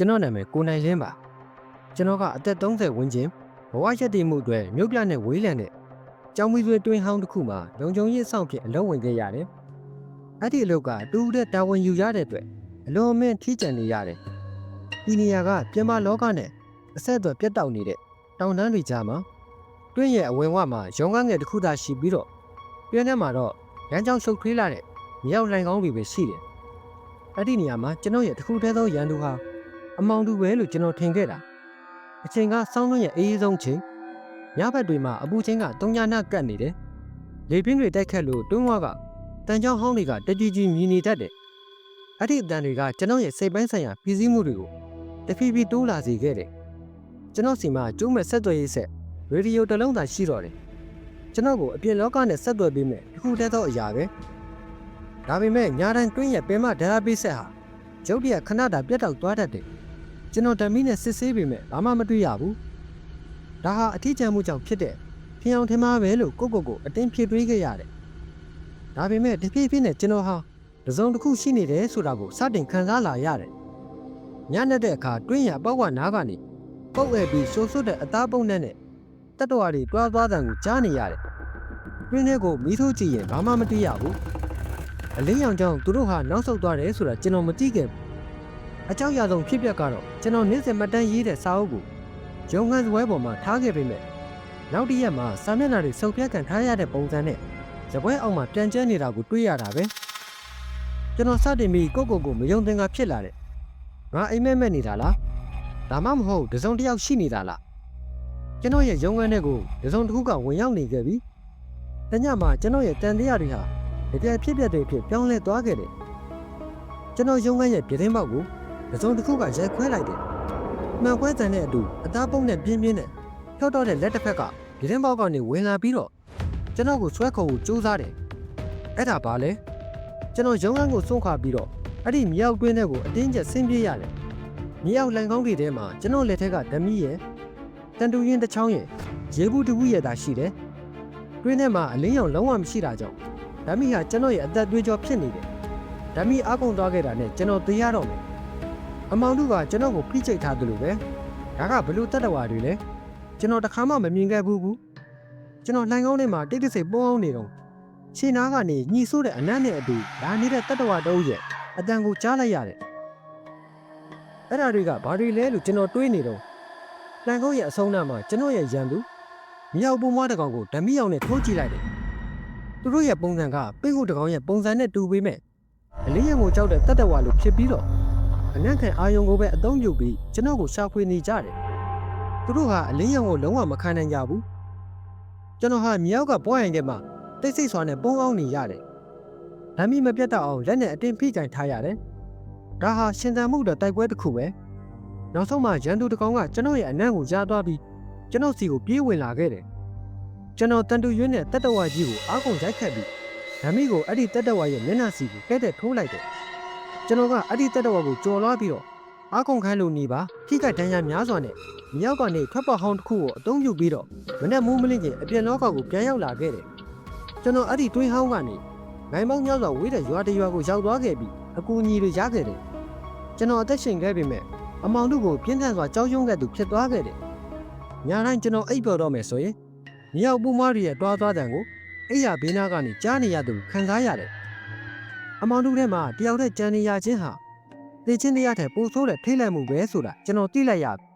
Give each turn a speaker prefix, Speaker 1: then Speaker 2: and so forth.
Speaker 1: ကျွန်တော်နာမည်ကိုနိုင်လင်းပါကျွန်တော်ကအသက်30ဝန်းကျင်ဘဝရက်တည်မှုအတွက်မြို့ပြနဲ့ဝေးလံတဲ့ကျောင်းမီးသွေးတွင်းဟောင်းတစ်ခုမှာလုံခြုံရေးအဆောင်ဖြစ်အလုပ်ဝင်ခဲ့ရတယ်အဲ့ဒီအလုပ်ကအတူတဲ့တာဝန်ယူရတဲ့အတွက်အလွန်အမင်းထိကျန်နေရတယ်ဒီနေရာကပြင်ပလောကနဲ့အဆက်အသွယ်ပြတ်တောက်နေတဲ့တောင်တန်းတွေကြားမှာတွင်းရဲ့အဝင်ဝမှာရုံးကားငယ်တစ်ခုသာရှိပြီးတော့ပြင်းထဲမှာတော့ရမ်းကြောင်းရှုပ်ထွေးလာတဲ့မြောက်လိုင်ကောင်းတွေပဲရှိတယ်အဲ့ဒီနေရာမှာကျွန်တော်ရဲ့တစ်ခုတည်းသောရန်သူဟာ အမောင်တူပဲလို့ကျွန်တော်ထင်ခဲ့တာအချိန်ကစောင်းလွန်းရဲ့အေးအေးဆုံးချိန်ညဘက်တွေမှာအပူချင်းကတုံညာနာကတ်နေတယ်လေပြင်းတွေတိုက်ခတ်လို့တွန်းဝါကတန်ချောင်းဟောင်းတွေကတကြီးကြီးမြည်နေတတ်တယ်အဲ့ဒီအတန်တွေကကျွန်တော်ရဲ့စိတ်ပိုင်းဆိုင်ရာပြည်စည်းမှုတွေကိုတဖြည်းဖြည်းတိုးလာစေခဲ့တယ်ကျွန်တော်စီမှာကျိုးမဲ့ဆက်သွယ်ရေးဆက်ရေဒီယိုတစ်လုံးသာရှိတော့တယ်ကျွန်တော်ကိုအပြင်လောကနဲ့ဆက်သွယ်ပေးမယ်တစ်ခုတည်းသောအရာပဲဒါပေမဲ့ညာတန်တွင်းရဲ့ပင်မဒရာပိဆက်ဟာကျုပ်တရခဏတာပြတ်တောက်သွားတတ်တယ် ကျွန်တော်ဓမီနဲ့စစ်ဆေးပေမဲ့ဘာမှမတွေ့ရဘူးဒါဟာအထီးကျန်မှုကြောင့်ဖြစ်တဲ့ဖျင်အောင်ထင်မှားပဲလို့ကိုယ့်ကိုယ်ကိုအတင်းဖြည့်တွေးခဲ့ရတယ်ဒါပေမဲ့တဖြည်းဖြည်းနဲ့ကျွန်တော်ဟာတစ်စုံတစ်ခုရှိနေတယ်ဆိုတာကိုစတင်ခံစားလာရတယ်ညနေတဲ့အခါတွင်းရပောက်ကနားကနေပုတ်ဝဲပြီးဆိုးဆွတ်တဲ့အသားပုံနဲ့နဲ့တက်တော်ရီတွားသွားတဲ့ကိုကြားနေရတယ်တွင်းထဲကိုမီးထိုးကြည့်ရင်ဘာမှမတွေ့ရဘူးအလင်းရောင်ကြောင့်သူတို့ဟာနောက်ဆုတ်သွားတယ်ဆိုတာကျွန်တော်မသိခဲ့ဘူး အကြောက်ရဆုံးဖြစ်ပျက်ကတော့ကျွန်တော်နေ့စဉ်မှတ်တမ်းရေးတဲ့စာအုပ်ကိုရုံငန်းစပွဲပေါ်မှာထားခဲ့ပေမဲ့နောက်တစ်ရက်မှာစာမျက်နှာတွေစုပ်ပြတ်ကန်ထားရတဲ့ပုံစံနဲ့ဇပွဲအောက်မှာပြန်ကျဲနေတာကိုတွေ့ရတာပဲကျွန်တော်စတင်ပြီးကိုယ့်ကိုယ်ကိုမယုံသင်္ကာဖြစ်လာတယ်ငါအိမ်မက်မက်နေတာလားဒါမှမဟုတ်တစုံတစ်ယောက်ရှိနေတာလားကျွန်တော်ရဲ့ရုံငန်းထဲကိုတစုံတစ်ခုကဝင်ရောက်နေခဲ့ပြီတညမှာကျွန်တော်ရဲ့တန်တရားတွေဟာတကယ်ဖြစ်ပျက်တွေဖြစ်ပြောင်းလဲသွားခဲ့တယ်ကျွန်တော်ရုံးခန်းရဲ့ပြတင်းပေါက်ကို တစုံတစ်ခုကရိုက်ခွဲလိုက်တယ်မှန်ခွဲတန်တဲ့အတူအသားပုံးနဲ့ပြင်းပြင်းနဲ့ဖြောက်တော့တဲ့လက်တစ်ဖက်ကပြတင်းပေါက်ကနေဝင်လာပြီးတော့ကျွန်တော်ကိုဆွဲခေါ်ဖို့ကြိုးစားတယ်အဲ့ဒါဘာလဲကျွန်တော်ရုံးခန်းကိုစွန့်ခါပြီးတော့အဲ့ဒီမြောက်တွင်းထဲကိုအတင်းကျပ်ဆင်းပြေးရတယ်မြောက်လန်ကောင်းတွေထဲမှာကျွန်တော်လက်ထက်ကဓမီရဲ့တန်တူရင်တစ်ချောင်းရဲ့ရေဘူးတဝူရဲ့သာရှိတယ်တွင်းထဲမှာအလင်းရောင်လုံးဝမရှိတာကြောင့်ဓာမီဟာကျွန်တော်ရဲ့အသက်သွေးကြောဖြစ်နေတယ်။ဓာမီအကုံသွားခဲ့တာနဲ့ကျွန်တော်သိရတော့မယ်။ အမောင်တို့ကကျွန်တော်ကိုဖိချိတ်ထားသလိုပဲ။ဒါကဘလို့တတ်တော်ဝါတွေလဲ။ကျွန်တော်တခါမှမမြင်ခဲ့ဘူးဘူး။ကျွန်တော်လှိုင်ကောင်းထဲမှာတိတ်တဆိတ်ပုံအောင်နေတော့ခြေနားကနေညှိဆိုးတဲ့အနက်နဲ့အတူဒါနေတဲ့တတ်တော်ဝါတုံးရဲ့အတန်ကိုကြားလိုက်ရတယ်။အဲ့ဒါတွေကဘာတွေလဲလို့ကျွန်တော်တွေးနေတော့လှိုင်ကောင်းရဲ့အဆုံးနားမှာကျွန်တော်ရဲ့ရန်သူမြောက်ပုံမွားတစ်ကောင်ကိုဓာမီအောင်နဲ့ထိုးကြည့်လိုက်တယ်သူတို့ရဲ့ပုံစံကပိတ်ဟုတ်တကောင်ရဲ့ပုံစံနဲ့တူပေမဲ့အလေးရံကိုကြောက်တဲ့တတ်တဝါလိုဖြစ်ပြီးတော့ အနက်ခံအာယုံကိုပဲအသုံးပြုပြီးကျွန်တော်ကိုရှာဖွေနေကြတယ်။သူတို့ဟာအလေးရံကိုလုံးဝမခံနိုင်ကြဘူး။ကျွန်တော်ဟာမြောက်ကပွားရင်ထဲမှာတိတ်ဆိတ်စွာနဲ့ပုံအောင်နေရတယ်။လမ်းမီမပြတ်တော့အောင်လက်နဲ့အတင်းဖိကင်ထားရတယ်။ဒါဟာရှင်သန်မှုတဲ့တိုက်ပွဲတစ်ခုပဲ။နောက်ဆုံးမှရန်သူတကောင်ကကျွန်တော်ရဲ့အနံ့ကိုကြားသွားပြီးကျွန်တော်စီကိုပြေးဝင်လာခဲ့တယ်။ကျွန်တော်တန်တူရွင်းနဲ့တက်တဝါကြီးကိုအားကုန်ရိုက်ခတ်ပြီးဓမီကိုအဲ့ဒီတက်တဝါရဲ့မျက်နှာစီကိုကဲတဲ့ထိုးလိုက်တယ် ကျွန်တော်ကအဲ့ဒီတက်တဝါကိုကြော်လွှားပြီးတော့အားကုန်ခိုင်းလို့နေပါခိကတန်းရများစွာနဲ့မြောက်ကနေထွက်ပေါက်ဟောင်းတစ်ခုကိုအသုံးပြုပြီးတော့မနဲ့မူးမလင့်ချင်းအပြင်လောကကိုပြန်ရောက်လာခဲ့တယ်ကျွန်တော်အဲ့ဒီတွင်းဟောင်းကနေနိုင်မောင်းများစွာဝေးတဲ့ရွာတရွာကိုရောက်သွားခဲ့ပြီးအကူအညီတွေရခဲ့တယ်ကျွန်တော်အသက်ရှင်ခဲ့ပေမဲ့အမောင်တို့ကိုပြင်းထန်စွာကြောက်ရွံ့ခဲ့သူဖြစ်သွားခဲ့တယ်ညာတိုင်းကျွန်တော်အိပ်ပျော်တော့မယ်ဆိုရင်မြောက်ပူမားတွေရဲ့တွားသွားတံကိုအိယာဘေးနားကနေကြားနေရသူခံစားရတယ်။ အမောင်တို့ထဲမှာတယောက်တည်းကြံနေရခြင်းဟာသိချင်းတရားထက်ပိုဆိုးတဲ့ထိတ်လန့်မှုပဲဆိုတာကျွန်တော်သိလိုက်ရပြီ